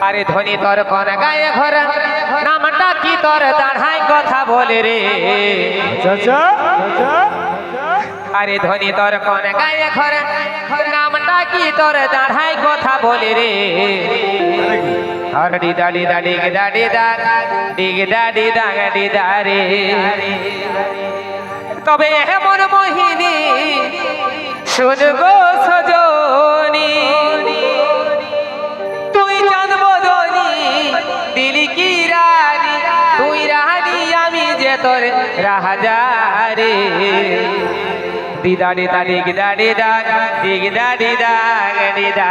আরে ধনী তোর কোন গায়ে ঘর। নামটা কি তোর দাঁড়াই কথা বলে রে। আরে ধনী তোর কোন গায়ে ঘর। নামটা কি তোর দাঁড়াই কথা বলে রে। আর ডিদা ডিদা ডিগ দা ডিদা ডিগ দা ডিদা ডিদা রে। তবে এমন মোহিনী শুনব সজনী তোর রাজা রে দিদা দিদা দিগ দা দিদা দিগ দা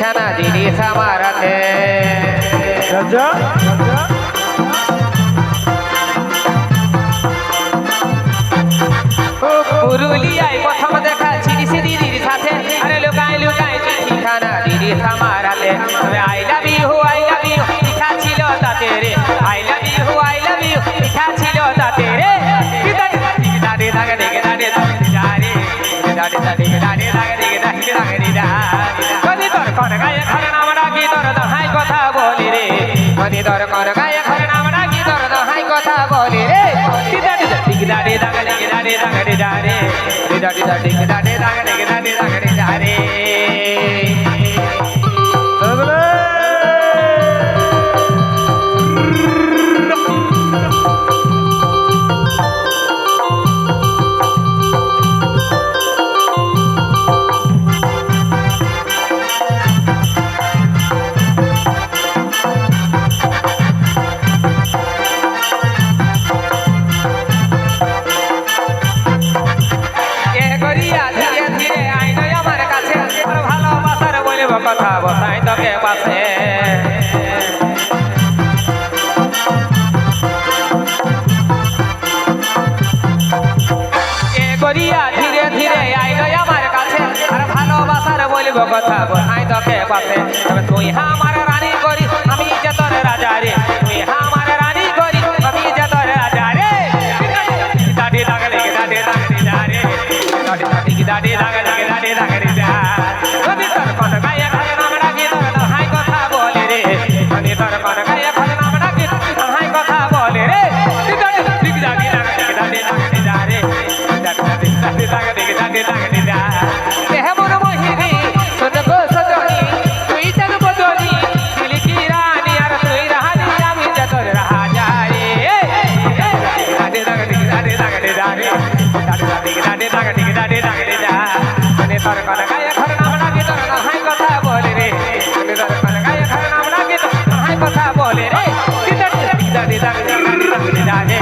খানা দিদি সামারাতে। চাচা চাচা পুরুলিয়ায় প্রথম দেখা रे रागडे जा रे. डे डाडे डाडे डाडे रागडे डाडे रागडे जा रे. পাশে। করিয়া ধীরে ধীরে আইন আমার কাছে। আর ভালোবাসার বলব কথা বসাই তোকে পাশে? তবে তুই আমার রানী। dare